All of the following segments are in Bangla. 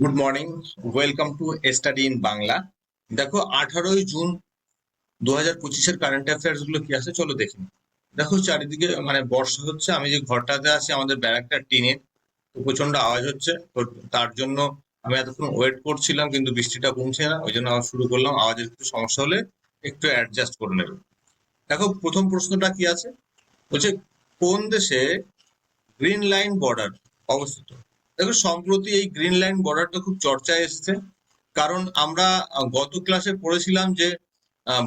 Good morning welcome to study in Bangla দেখো, আঠারোই জুন দু হাজার পঁচিশের কারেন্ট অ্যাফেয়ার্সগুলো কি আছে? চলো দেখি। দেখো, চারিদিকে মানে বর্ষা হচ্ছে, আমি যে ঘরটাতে আছি, আমাদের ব্যারাকটা টিনের, তো প্রচণ্ড আওয়াজ হচ্ছে। তো তার জন্য আমি এতক্ষণ ওয়েট করছিলাম, কিন্তু বৃষ্টিটা কমছে না, ওই জন্য শুরু করলাম। আওয়াজের একটু সমস্যা হলে একটু অ্যাডজাস্ট করে নেবে। দেখো, প্রথম প্রশ্নটা কি আছে? বলছে, কোন দেশে গ্রিন লাইন বর্ডার অবস্থিত? দেখো, সম্প্রতি এই গ্রিন লাইন বর্ডারটা খুব চর্চায় এসেছে। কারণ আমরা গত ক্লাসে পড়েছিলাম যে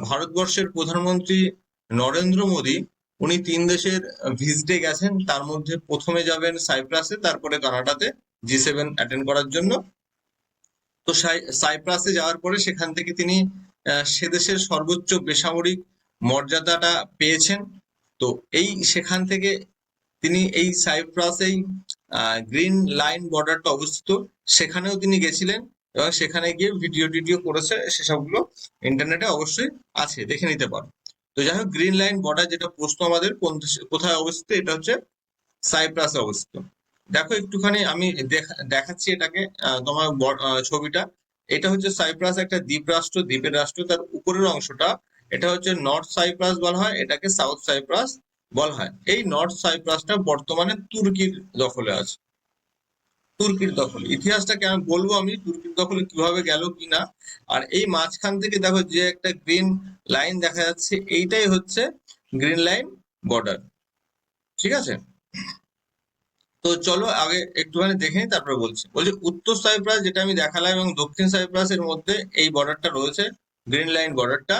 ভারতবর্ষের প্রধানমন্ত্রী নরেন্দ্র মোদী, উনি তিন দেশের ভিজিটে গেছেন। তার মধ্যে প্রথমে যাবেন সাইপ্রাসে তারপরে কানাডাতে জি সেভেন অ্যাটেন্ড করার জন্য। তো সাই- সাইপ্রাসে যাওয়ার পরে সেখান থেকে তিনি সে দেশের সর্বোচ্চ বেসামরিক মর্যাদাটা পেয়েছেন। তো এই সেখান থেকে তিনি এই সাইপ্রাসেই গ্রিন লাইন বর্ডারটা অবস্থিত। সেখানেও তিনি গেছিলেন এবং সেখানে গিয়ে ভিডিও টিডিও করেছে, সেসবগুলো ইন্টারনেটে অবশ্যই আছে, দেখে নিতে পারো। তো যাই হোক, গ্রিন লাইন বর্ডার যেটা প্রশ্ন আমাদের কোন কোথায় অবস্থিত, এটা হচ্ছে সাইপ্রাসে অবস্থিত। দেখো একটুখানি আমি দেখা- দেখাচ্ছি এটাকে তোমার ছবিটা। এটা হচ্ছে সাইপ্রাস একটা দ্বীপ রাষ্ট্র দ্বীপের রাষ্ট্র, তার উপরের অংশটা, এটা হচ্ছে নর্থ সাইপ্রাস বলা হয়, এটাকে সাউথ সাইপ্রাস বলা হয়। এই নর্থ সাইপ্রাসটা বর্তমানে তুর্কির দখলে আছে। তুর্কির দখলে। ইতিহাসটাকে আমি বলব আমি, তুর্কির দখলে কীভাবে গেল কিনা আর এই মাঝখান থেকে দেখো যে একটা গ্রিন লাইন দেখা যাচ্ছে, এইটাই হচ্ছে গ্রিন লাইন বর্ডার। ঠিক আছে? তো চলো আগে একটুখানি দেখে নিই, তারপরে বলছি। বলছি উত্তর সাইপ্রাস যেটা আমি দেখালাম, এবং দক্ষিণ সাইপ্রাসের মধ্যে এই বর্ডারটা রয়েছে, গ্রিন লাইন বর্ডারটা।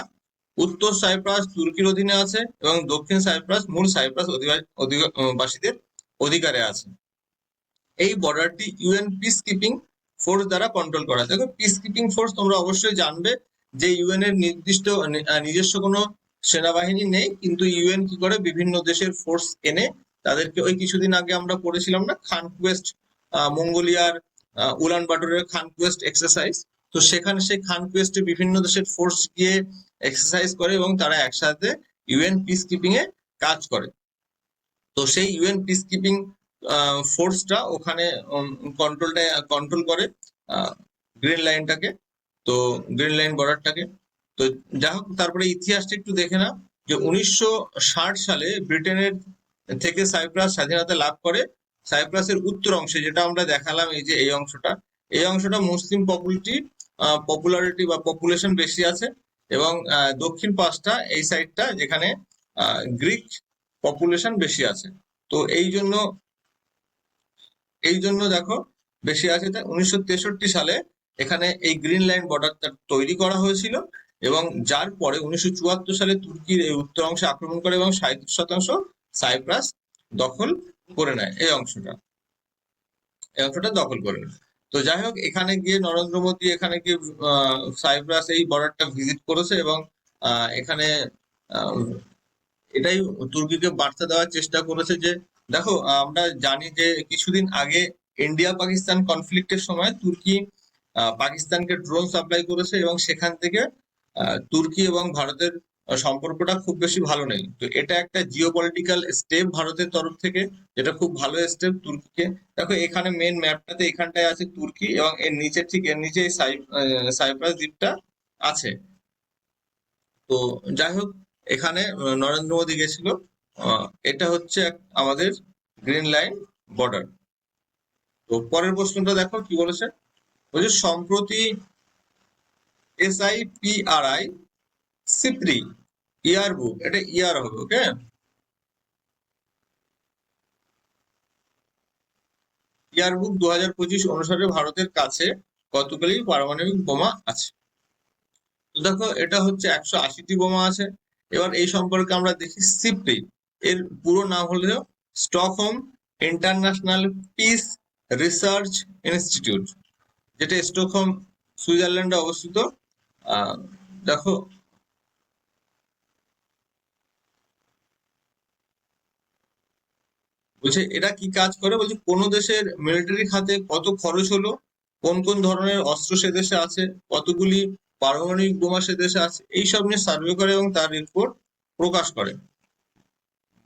উত্তর সাইপ্রাস তুর্কির অধীনে আছে এবং দক্ষিণ সাইপ্রাস মূল সাইপ্রাস অধিবা- অধিবা- অধিকারে আছে এই বর্ডারটি ইউএন পিস কিপিং ফোর্স দ্বারা কন্ট্রোল করা। দেখো পিস কিপিং ফোর্স তোমরা অবশ্যই জানবে যে ইউএন এর নির্দিষ্ট নিজস্ব কোনো সেনাবাহিনী নেই, কিন্তু ইউএন কি করে বিভিন্ন দেশের ফোর্স এনে তাদেরকে ওই কিছুদিন আগে আমরা পড়েছিলাম না, খান কুয়েস্ট মঙ্গোলিয়ার উলান বাটরের খান কুয়েস্ট এক্সারসাইজ তো সেখানে সেই খান কুয়েস্টে বিভিন্ন দেশের ফোর্স গিয়ে এক্সারসাইজ করে এবং তারা একসাথে ইউএন পিস কিপিং এ কাজ করে। তো সেই ইউএন পিস কিপিং ফোর্সটা ওখানে কন্ট্রোলটা কন্ট্রোল করে গ্রিন লাইনটাকে তো গ্রিন লাইন বর্ডারটাকে তো যাই হোক, তারপরে ইতিহাসটা একটু দেখে না যে উনিশশো ষাট সালে ব্রিটেনের থেকে সাইপ্রাস স্বাধীনতা লাভ করে। সাইপ্রাসের উত্তর অংশে যেটা আমরা দেখালাম এই যে, এই অংশটা এই অংশটা মুসলিম পপুলারিটি পপুলারিটি বা পপুলেশন বেশি আছে। এবং দক্ষিণ পাশটা, এই সাইডটা যেখানে গ্রিক পপুলেশন বেশি আছে। তো এই জন্য এই জন্য দেখো, বেশি আছে তাই উনিশশো তেষট্টি সালে এখানে এই গ্রিন লাইন বর্ডারটা তৈরি করা হয়েছিল এবং যার পরে উনিশশো চুয়াত্তর সালে তুর্কির এই উত্তর অংশে আক্রমণ করে এবং সাঁত্রিশ শতাংশ সাইপ্রাস দখল করে নেয়। এই অংশটা এই অংশটা দখল করে নেয়। তো যাই হোক এখানে গিয়ে নরেন্দ্র মোদী, এখানে গিয়ে সাইপ্রাস এই বর্ডারটা ভিজিট করেছে এবং এখানে এটাই তুর্কিকে বার্তা দেওয়ার চেষ্টা করেছে যে, দেখো, আমরা জানি যে কিছুদিন আগে ইন্ডিয়া পাকিস্তান কনফ্লিক্টের সময় তুর্কি পাকিস্তানকে ড্রোন সাপ্লাই করেছে এবং সেখান থেকে তুর্কি এবং ভারতের সম্পর্কটা খুব বেশি ভালো নেই। তো এটা একটা জিওপলিটিক্যাল স্টেপ ভারতের তরফ থেকে, যেটা খুব ভালো স্টেপ তুর্কিকে। দেখো, এখানে মেন ম্যাপটাতে এখানটায় আছে তুর্কি এবং এর নিচে ঠিক এর নিচে সাই- সাইপ্রাস দ্বীপটা আছে। তো যাই হোক, এখানে নরেন্দ্র মোদী গেছিল। এটা হচ্ছে আমাদের গ্রিন লাইন বর্ডার তো পরের প্রশ্নটা দেখো কি বলেছে? বলছে, সম্প্রতি SI PRI SIPRI year book, এটা ইয়ার হবে, ওকে? ইয়ার বুক দু হাজার পঁচিশ অনুসারে ভারতের কাছে কতগুলি পারমাণবিক বোমা আছে? দেখো, এটা হচ্ছে একশো আশিটি বোমা আছে। এবার এই সম্পর্কে আমরা দেখি সিপ্রি এর পুরো নাম হলো Stockholm International Peace Research Institute, যেটা স্টকহোম, সুইজারল্যান্ডে অবস্থিত। দেখো বলছে, এটা কি কাজ করে? বলছে, কোন দেশের মিলিটারি খাতে কত খরচ হলো? কোন কোন ধরনের অস্ত্র সে দেশে আছে? কতগুলি পারমাণবিক বোমা সে দেশে আছে? এইসব নিয়ে সার্ভে করে এবং তার রিপোর্ট প্রকাশ করে।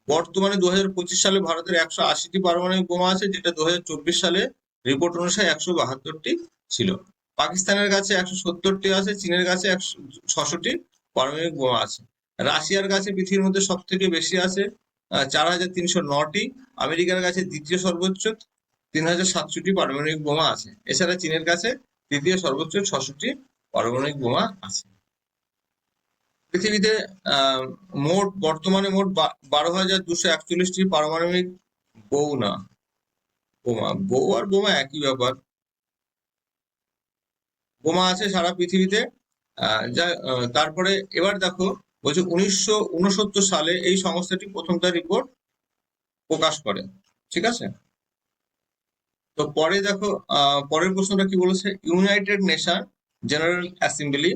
বর্তমানে দু হাজার পঁচিশ সালে ভারতের একশো আশিটি পারমাণবিক বোমা আছে, যেটা দু হাজার চব্বিশ সালে রিপোর্ট অনুসারে একশো বাহাত্তরটি ছিল। পাকিস্তানের কাছে একশো সত্তরটি আছে, চীনের কাছে একশো ছশোটি পারমাণবিক বোমা আছে। রাশিয়ার কাছে পৃথিবীর মধ্যে সব থেকে বেশি আছে চার হাজার তিনশো নটি, আমেরিকার কাছে দ্বিতীয় সর্বোচ্চ, তিন হাজার সাতষট্টি পারমাণবিক বোমা আছে। এছাড়া চীনের কাছে তৃতীয় সর্বোচ্চ ছষট্টি পারমাণবিক বোমা আছে। পৃথিবীতে মোট, বর্তমানে মোট বারো হাজার দুশো একচল্লিশটি পারমাণবিক বউ না বোমা বউ আর বোমা একই ব্যাপার। বোমা আছে সারা পৃথিবীতে যা তারপরে এবার দেখো বলছে উনিশশো উনসত্তর সালে এই সংস্থাটি প্রথম তার রিপোর্ট প্রকাশ করে, ঠিক আছে? তো পরে দেখো পরের প্রশ্নটা কি বলেছে? United Nation General Assembly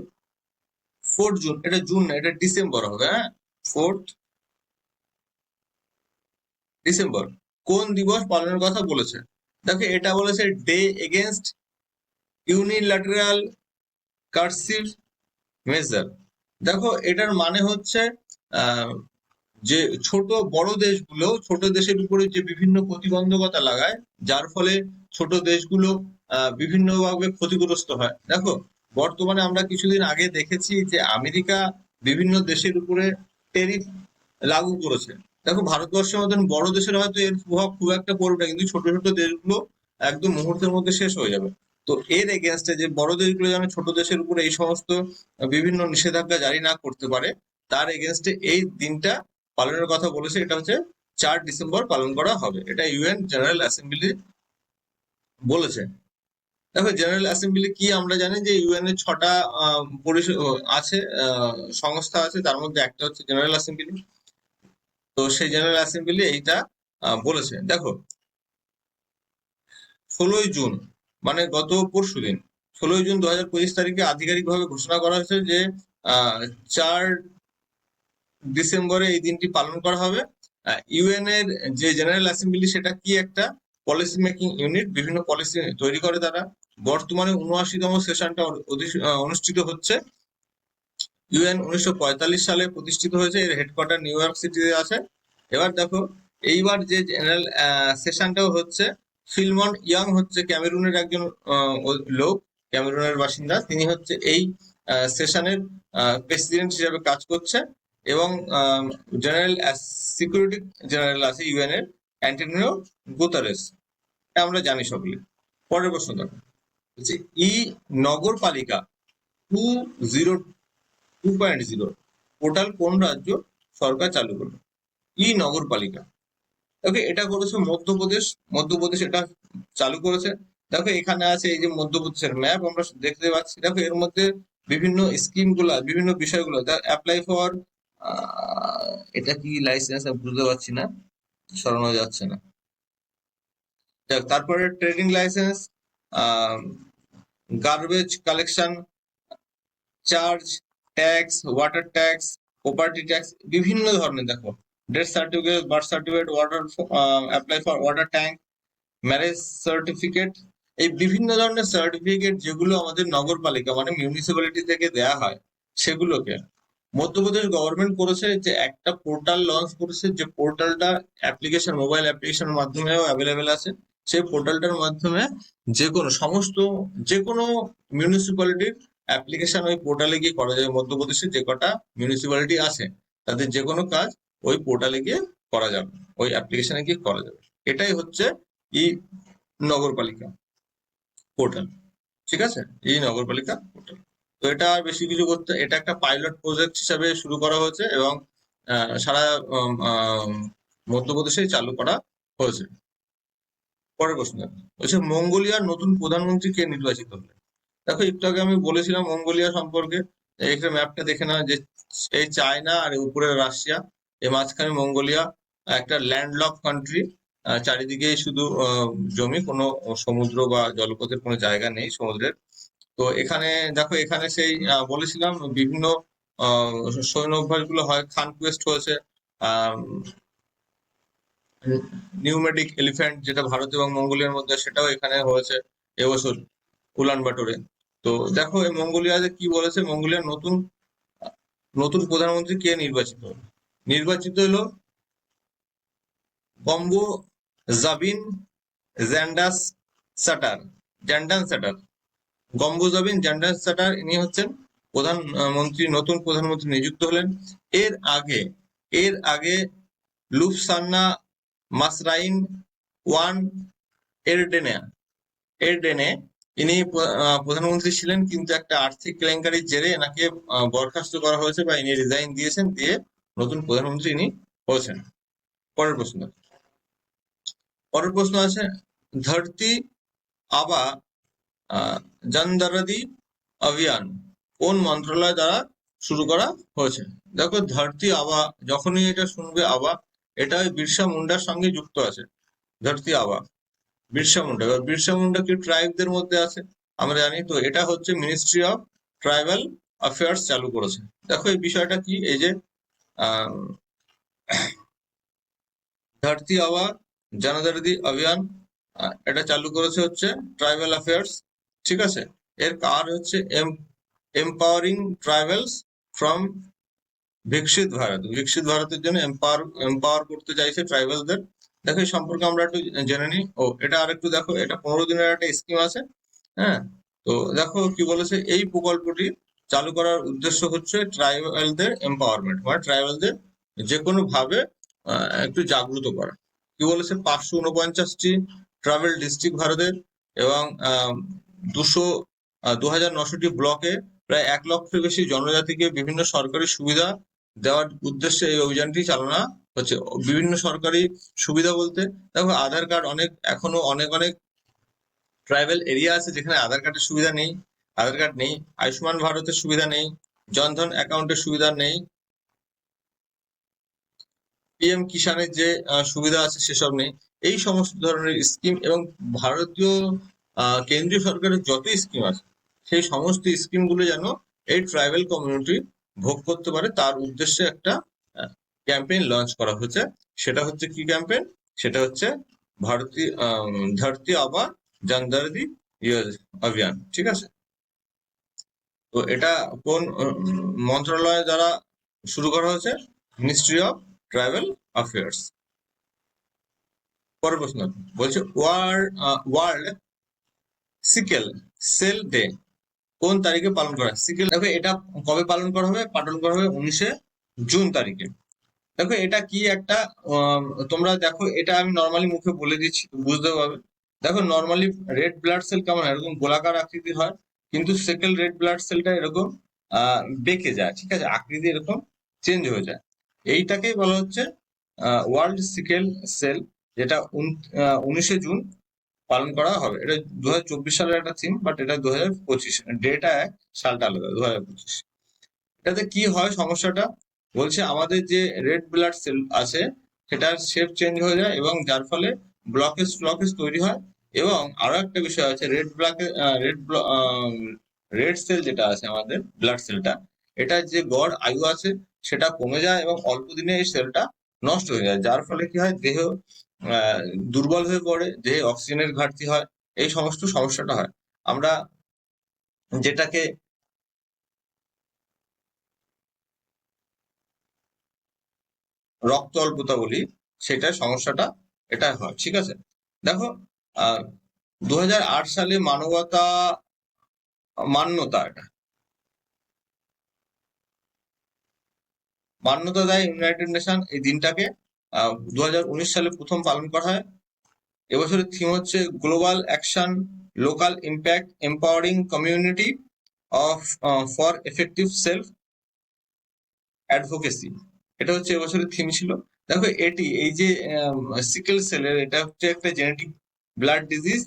fourth June এটা জুন না, এটা ডিসেম্বর হবে হ্যাঁ? ফোর্থ ডিসেম্বর কোন দিবস পালনের কথা বলেছে? দেখো, এটা বলেছে day against unilateral coercive measure দেখো, এটার মানে হচ্ছে যে ছোট বড় দেশগুলো, ছোট দেশের উপরে যে বিভিন্ন প্রতিবন্ধকতা লাগায়, যার ফলে ছোট দেশগুলো বিভিন্নভাবে ক্ষতিগ্রস্ত হয়। দেখো, বর্তমানে আমরা কিছুদিন আগে দেখেছি যে আমেরিকা বিভিন্ন দেশের উপরে টেরিফ লাগু করেছে। দেখো, ভারতবর্ষের মতন বড় দেশের হয়তো এর প্রভাব খুব একটা পড়বে না, কিন্তু ছোট ছোট দেশগুলো একদম মুহূর্তের মধ্যে শেষ হয়ে যাবে। তো এর এগেনস্টে যে বড় দেশগুলো যেন ছোট দেশের উপরে এই সমস্ত বিভিন্ন নিষেধাজ্ঞা জারি না করতে পারে, তার এগেনস্টে এই দিনটা পালনের কথা বলেছে, এটা হচ্ছে চার ডিসেম্বর পালন করা হবে। এটা ইউএন জেনারেল অ্যাসেম্বলি বলেছে। দেখো জেনারেল অ্যাসেম্বলি কি আমরা জানি যে ইউএন এর ছটা আছে সংস্থা আছে, তার মধ্যে একটা হচ্ছে জেনারেল অ্যাসেম্বলি তো সেই জেনারেল অ্যাসেম্বলি এইটা বলেছে। দেখো, ষোলোই জুন মানে গত পরশু দিন ষোলোই জুন দু হাজার পঁচিশ তারিখে আধিকারিকভাবে ঘোষণা করা হয়েছে যে চার ডিসেম্বরে এই দিনটি পালন করা হবে। ইউএন এর যে জেনারেল অ্যাসেম্বলি, সেটা কি একটা? পলিসি মেকিং ইউনিট, বিভিন্ন পলিসি তৈরি করে তারা। বর্তমানে উনআশিতম সেশনটা অনুষ্ঠিত হচ্ছে। ইউএন উনিশশো পঁয়তাল্লিশ সালে প্রতিষ্ঠিত হয়েছে, এর হেডকোয়ার্টার নিউ ইয়র্ক সিটিতে আছে। এবার দেখো, এইবার যে জেনারেল সেশনটাও হচ্ছে ফিলমন ইয়াং হচ্ছে ক্যামেরুনের একজন লোক, ক্যামেরুনের বাসিন্দা। তিনি হচ্ছে এই সেশনের প্রেসিডেন্ট হিসেবে কাজ করছে এবং জেনারেল সিকিউরিটি জেনারেল আছে ইউএন এর অ্যান্টনিও গুতারেস। আমরা জানি সকলে। পরের প্রশ্ন দেখো। E Nagarpalika two zero, two point zero, portal কোন রাজ্য সরকার চালু করল? ই নগরপালিকা। ওকে এটা করেছে মধ্যপ্রদেশ। মধ্যপ্রদেশ এটা চালু করেছে। দেখো এখানে আছে এই যে মধ্যপ্রদেশের ম্যাপ আমরা দেখতে পাচ্ছি। দেখো এর মধ্যে বিভিন্ন স্কিমগুলা বিভিন্ন বিষয়গুলো অ্যাপ্লাই ফর এটা কি লাইসেন্স বুঝতে পারছি না সরানো যাচ্ছে না। যাক, তারপরে trading licence garbage collection charge tax water tax property tax বিভিন্ন ধরনের দেখো। Death certificate birth certificate water apply for water tank marriage certificate এই বিভিন্ন ধরনের সার্টিফিকেট যেগুলো আমাদের নগরপালিকা মানে মিউনিসিপ্যালিটি থেকে দেয়া হয়, সেগুলোকে মধ্যপ্রদেশ গভর্নমেন্ট করেছে যে একটা পোর্টাল লঞ্চ করেছে, যে পোর্টালটা অ্যাপ্লিকেশন মোবাইল অ্যাপ্লিকেশনের মাধ্যমেও অ্যাভেলেবেল আছে। সেই পোর্টালটার মাধ্যমে যে কোনো সমস্ত যে কোনো মিউনিসিপ্যালিটির অ্যাপ্লিকেশন ওই পোর্টালে গিয়ে করা যায়। মধ্যপ্রদেশে যে কটা মিউনিসিপ্যালিটি আছে, তাদের যে কোনো কাজ ওই পোর্টালে গিয়ে করা যাবে, ওই অ্যাপ্লিকেশনে গিয়ে করা যাবে। এটাই হচ্ছে ই নগরপালিকা পোর্টাল ঠিক আছে? এই নগরপালিকা পোর্টাল তো এটা আর বেশি কিছু করতে, এটা একটা পাইলট প্রজেক্ট হিসাবে শুরু করা হয়েছে এবং সারা মধ্যপ্রদেশে চালু করা হয়েছে। পরের প্রশ্ন। বলছে মঙ্গোলিয়ার নতুন প্রধানমন্ত্রী কে নির্বাচিত হলেন? দেখো, একটু আগে আমি বলেছিলাম মঙ্গোলিয়া সম্পর্কে এখানে ম্যাপটা দেখে না যে এই চায়না আর উপরে রাশিয়া এই মাঝখানে মঙ্গোলিয়া, একটা ল্যান্ডলক কান্ট্রি চারিদিকে শুধু জমি, কোনো সমুদ্র বা জলপথের কোনো জায়গা নেই সমুদ্রের। তো এখানে, দেখো এখানে সেই বলেছিলাম, বিভিন্ন সৈন্য অভ্যাসগুলো হয়। খান কুয়েস্ট হয়েছে নিউমেডিক এলিফ্যান্ট যেটা ভারত এবং মঙ্গোলিয়ার মধ্যে, সেটাও এখানে হয়েছে এবছর, উলান বাটোরে। তো দেখো, এই মঙ্গোলিয়াতে কি বলেছে? মঙ্গোলিয়ার নতুন নতুন প্রধানমন্ত্রী কে নির্বাচিত হলো? নির্বাচিত হলো বম্বো জাবিন জ্যান্ডাস সাটার জ্যান্ডান সাটার গম্বুজাবিন জ্যান্ডান সাটার ইনি হচ্ছেন প্রধানমন্ত্রী নতুন প্রধানমন্ত্রী নিযুক্ত হলেন। এর আগে এর আগে লুফসান্না মাসরাইন ওয়ান এরডেনে এরডেনে ইনি প্রধানমন্ত্রী ছিলেন, কিন্তু একটা আর্থিক কেলেঙ্কারির জেরে এনাকে বরখাস্ত করা হয়েছে বা ইনি রিজাইন দিয়েছেন, দিয়ে নতুন প্রধানমন্ত্রী ইনি হয়েছেন। পরের প্রশ্ন। পরের প্রশ্ন আছে, ধরতি আবা জনদরদি অভিযান কোন মন্ত্রণালয় দ্বারা শুরু করা হয়েছে? দেখো, ধরতি আবা, যখনই এটা শুনবে আবা এটা ওই বিরসা মুন্ডার সঙ্গে যুক্ত আছে। ধরতি আবা, বিরসা মুন্ডা। এবার বিরসা মুন্ডা কি ট্রাইবদের মধ্যে আছে? আমরা জানি তো, এটা হচ্ছে মিনিস্ট্রি অফ ট্রাইবাল অ্যাফেয়ার্স চালু করেছে। দেখো, এই বিষয়টা কি? এই যে ধরতি আবা জনদরদি অভিযান এটা চালু করেছে হচ্ছে ট্রাইবাল অ্যাফেয়ার্স ঠিক আছে? এর কার হচ্ছে এম্পাওয়ারিং ট্রাইবালস ফ্রম বিকশিত ভারত বিকশিত ভারতের জন্য এম্পাওয়ার এম্পাওয়ার করতে চাইছে ট্রাইবালদের দেখো, এই সম্পর্কে আমরা একটু জেনে নিই। ও, এটা আরেকটু দেখো, এটা পনেরো দিনের একটা স্কিম আছে হ্যাঁ? তো দেখো কি বলেছে, এই প্রকল্পটি চালু করার উদ্দেশ্য হচ্ছে ট্রাইবালদের এম্পাওয়ারমেন্ট মানে ট্রাইবালদের যে কোনো ভাবে একটু জাগ্রত করা। কি বলেছে? পাঁচশো উনপঞ্চাশটি ট্রাভেল ডিস্ট্রিক্ট ভারতের এবং দুশো দু হাজার নশোটি ব্লকে প্রায় এক লক্ষের বেশি জনজাতিকে বিভিন্ন সরকারি সুবিধা দেওয়ার উদ্দেশ্যে এই অভিযানটি চালনা হচ্ছে। বিভিন্ন সরকারি সুবিধা বলতে, দেখো, আধার কার্ড অনেক, এখনও অনেক অনেক ট্রাইবেল এরিয়া আছে যেখানে আধার কার্ডের সুবিধা নেই। আধার কার্ড নেই, আয়ুষ্মান ভারতের সুবিধা নেই, জনধন অ্যাকাউন্টের সুবিধা নেই। পিএম কিষানের যে সুবিধা আছে সেসব নেই। এই সমস্ত ধরনের স্কিম এবং ভারতীয় কেন্দ্রীয় সরকারের যত স্কিম আছে, সেই সমস্ত স্কিমগুলো যেন এই ট্রাইবেল কমিউনিটি ভোগ করতে পারে, তার উদ্দেশ্যে একটা ক্যাম্পেইন লঞ্চ করা হয়েছে। সেটা হচ্ছে কি ক্যাম্পেইন সেটা হচ্ছে ভারতীয় ধরতি আবা জনদরদি অভিযান, ঠিক আছে? তো এটা কোন মন্ত্রণালয় দ্বারা শুরু করা হয়েছে? মিনিস্ট্রি অফ ট্রাইবাল অ্যাফেয়ার্স পরের প্রশ্ন, বলছে world world sickle cell day কোন তারিখে পালন করা হয়? সিকেল, দেখো এটা কবে পালন করা হবে? পালন করা হবে উনিশে জুন তারিখে। দেখো এটা কি একটা তোমরা দেখো, এটা আমি নর্মালি মুখে বলে দিচ্ছি, বুঝতে পারবে? দেখো নর্মালি রেড ব্লাড সেল কেমন এরকম গোলাকার আকৃতির হয়। কিন্তু সেকেল রেড ব্লাড সেলটা এরকম বেঁকে যায়, ঠিক আছে? আকৃতি এরকম চেঞ্জ হয়ে যায়। এইটাকেই বলা হচ্ছে ওয়ার্ল্ড সিকেল সেল, যেটা উনিশে জুন পালন করা হবে। এটা দু হাজার চব্বিশ সালের একটা থিম, বাট এটা দু হাজার পঁচিশ। ডেটা এক, সালটা আলাদা দু হাজার পঁচিশ। এটাতে কি হয় সমস্যাটা? বলছে আমাদের যে রেড ব্লাড সেল আছে, সেটার শেপ চেঞ্জ হয়ে যায় এবং যার ফলে ব্লকেজ ব্লকেজ তৈরি হয়। এবং আরও একটা বিষয় আছে রেড ব্লকে রেড রেড সেল যেটা আছে আমাদের ব্লাড সেলটা এটার যে গড় আয়ু আছে সেটা কমে যায় এবং অল্প দিনে এই সেলটা নষ্ট হয়ে যায়। যার ফলে কি হয়? দেহ দুর্বল হয়ে পড়ে, দেহে অক্সিজেনের ঘাটতি হয়, এই সমস্ত সমস্যাটা হয়। আমরা যেটাকে রক্ত অল্পতা বলি সেটা সমস্যাটা এটা হয়, ঠিক আছে? দেখো দু হাজার আট সালে মানবতা মান্যতা এটা। মান্যতা দেয় ইউনাইটেড নেশন এই দিনটাকে। দুহাজার উনিশ সালে প্রথম পালন করা হয়। এবছরের থিম হচ্ছে global action local impact empowering community of for effective self advocacy এটা হচ্ছে এবছরের থিম ছিল। দেখো এটি, এই যে সিকেল সেলের এটা হচ্ছে একটা genetic blood disease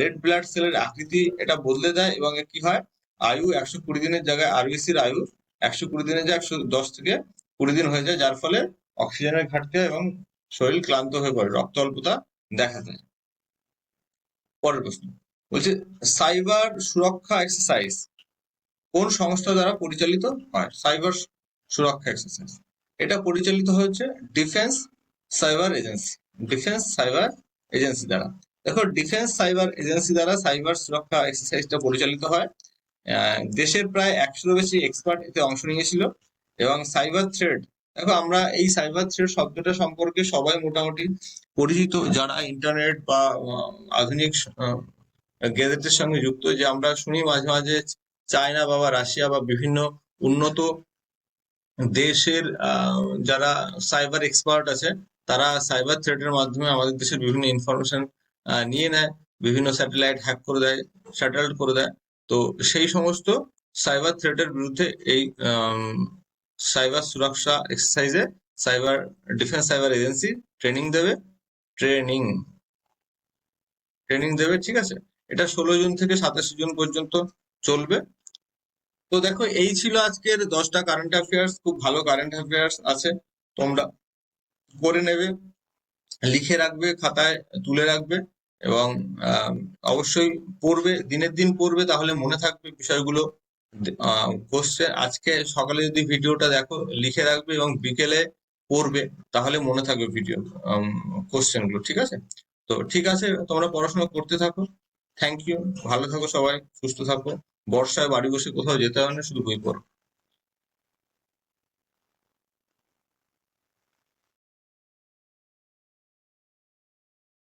red blood সেলের আকৃতি এটা বদলে দেয় এবং কি হয়? আয়ু একশো কুড়ি দিনের জায়গায় আরবিসির আয়ু একশো কুড়ি দিনের জায়গায় একশো দশ থেকে কুড়ি দিন হয়ে যায়, যার ফলে অক্সিজেনের ঘাটতি হয় এবং শরীর ক্লান্ত হয়ে পড়ে, রক্ত অল্পতা দেখা দেয়। পরের প্রশ্ন, বলছে সাইবার সুরক্ষা এক্সারসাইজ কোন সংস্থা দ্বারা পরিচালিত হয়? সাইবার সুরক্ষা এক্সারসাইজ এটা পরিচালিত হচ্ছে defence cyber agency defence cyber agency দ্বারা। দেখো ডিফেন্স সাইবার এজেন্সি দ্বারা সাইবার সুরক্ষা এক্সারসাইজটা পরিচালিত হয়। দেশের প্রায় একশোর বেশি এক্সপার্ট এতে অংশ নিয়েছিল এবং সাইবার থ্রেড দেখো, আমরা এই সাইবার থ্রেড শব্দটা সম্পর্কে সবাই মোটামুটি পরিচিত। যারা ইন্টারনেট বা আধুনিক গ্যাজেটের সঙ্গে যুক্ত, যে আমরা শুনি মাঝে মাঝে চায়না বা রাশিয়া বা বিভিন্ন উন্নত দেশের যারা সাইবার এক্সপার্ট আছে, তারা সাইবার থ্রেটের মাধ্যমে আমাদের দেশের বিভিন্ন ইনফরমেশন নিয়ে নেয়, বিভিন্ন স্যাটেলাইট হ্যাক করে দেয়, স্যাটেলাইট করে দেয়। তো সেই সমস্ত সাইবার থ্রেটের বিরুদ্ধে এই সাইবার সুরক্ষা এক্সারসাইজে cyber defence cyber agency training দেবে। ট্রেনিং ট্রেনিং দেবে, ঠিক আছে? এটা ষোলো জুন থেকে সাতাশে জুন পর্যন্ত চলবে। তো দেখো, এই ছিল আজকের দশটা কারেন্ট অ্যাফেয়ার্স খুব ভালো কারেন্ট অ্যাফেয়ার্স আছে। তোমরা করে নেবে, লিখে রাখবে, খাতায় তুলে রাখবে। এবং অবশ্যই পড়বে, দিনের দিন পড়বে, তাহলে মনে থাকবে বিষয়গুলো। কোশ্চেন আজকে সকালে যদি ভিডিওটা দেখো, লিখে রাখবে এবং বিকেলে পড়বে, তাহলে মনে থাকবে ভিডিও কোশ্চেনগুলো ঠিক আছে? তো ঠিক আছে, তোমরা পড়াশোনা করতে থাকো। থ্যাংক ইউ ভালো থাকো সবাই, সুস্থ থাকো। বর্ষায় বাড়ি বসে কোথাও যেতে হবে না, শুধু বই পড়ো।